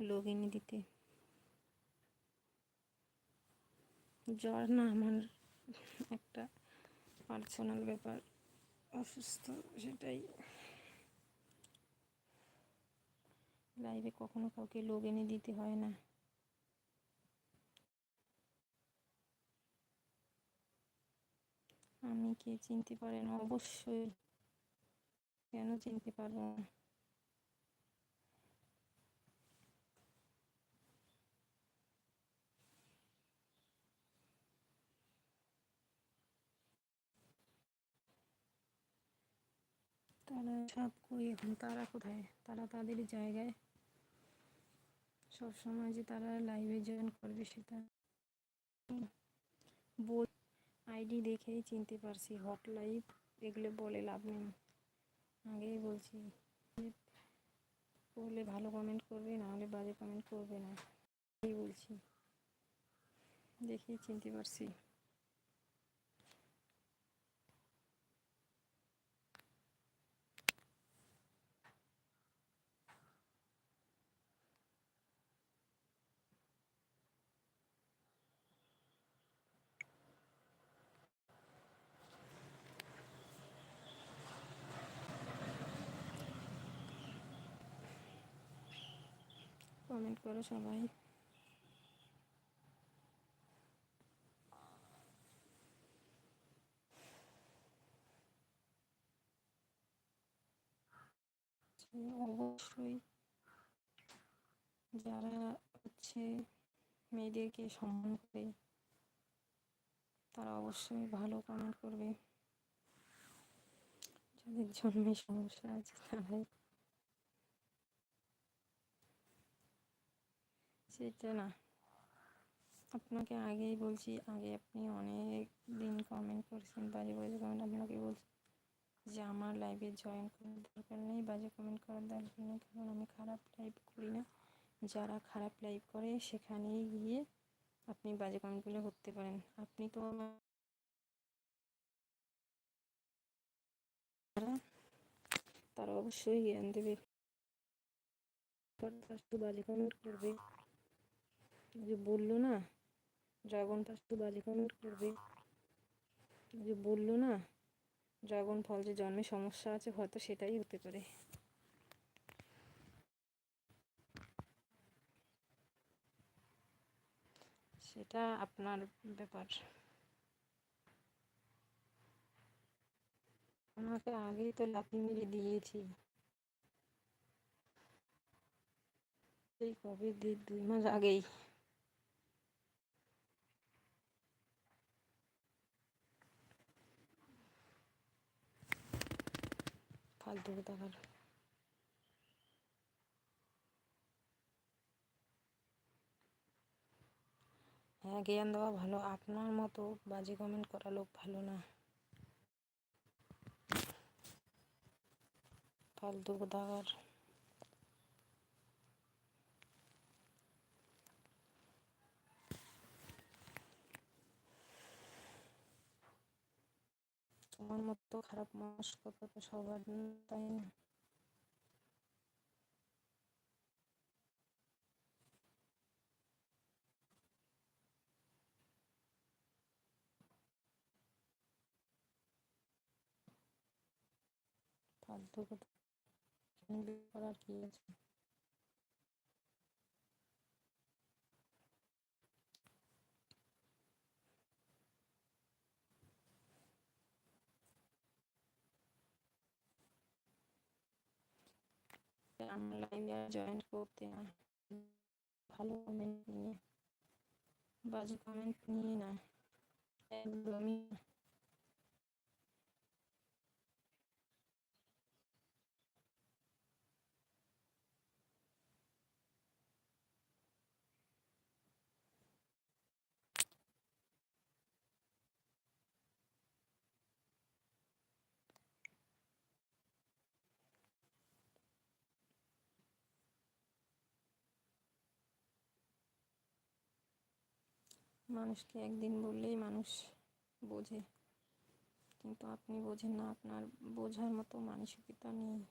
Log in দিতে। জ্বর না, আমার একটা পার্সোনাল ব্যাপার, অসুস্থ, সেটাই। লাইভে কখনো কাউকে লগ এনে দিতে হয় না। আমি কে চিনতে পারেন অবশ্যই কেন চিনতে পারব না? তারা সব কই এখন তারা কোথায়? তারা তাদের জায়গায় সব সময় যে তারা লাইভে জয়েন করবে সেটা বল আইডি দেখেই চিনতে পারছি হট লাইভ এগুলো বলে লাভ নেই। আগেই বলছি, বলে ভালো কমেন্ট করবে, না হলে বাজে কমেন্ট করবে না। এই বলছি দেখেই চিনতে পারছি। কমেন্ট করো সবাই। অবশ্যই যারা হচ্ছে মেয়েদেরকে সম্মান করে, তারা অবশ্যই ভালো কমেন্ট করবে। যাদের জন্মে সমস্যা আছে তারাই সেটা না। আপনাকে আগেই বলছি, আগে আপনি অনেক দিন কমেন্ট করেছেন, বাজে বাজে কমেন্ট আপনাকে বলছি যে আমার লাইভে জয়েন করার দরকার নেই, বাজে কমেন্ট করার দরকার নেই, কারণ আমি খারাপ লাইভ করি না। যারা খারাপ লাইভ করে, সেখানেই গিয়ে আপনি বাজে কমেন্টগুলো করতে পারেন। আপনি তো তারা অবশ্যই জ্ঞান দেবে। বাজে কমেন্ট করবে। যে বলল না, ড্রাগন ফার্স্ট বাজে কমেন্ট করবে। যে বলল না, ড্রাগন ফল যে জন্মে সমস্যা আছে, হয়তো সেটাই হতে পারে। সেটা আপনার ব্যাপার। আমাকে আগেই তো লাফি মেরে দিয়েছি। সেই কবে দুই মাস আগেই। ফালতু কোথাকার হ্যাঁ জ্ঞান দেওয়া ভালো। আপনার মতো বাজে কমেন্ট করা লোক ভালো না। ফালতু কোথাকার মতো খারাপ মানসিকতা তো সবার তাই না? ফালতু কথা করার কি আছে? আমার লাইভে আর জয়েন করতে না ভালো কমেন্ট নিয়ে বাজে কমেন্ট নিয়ে না একদমই মানুষকে একদিন বললেই মানুষ বোঝে। কিন্তু আপনি বোঝেন না আপনার বোঝার মতো মানসিকতা নেই।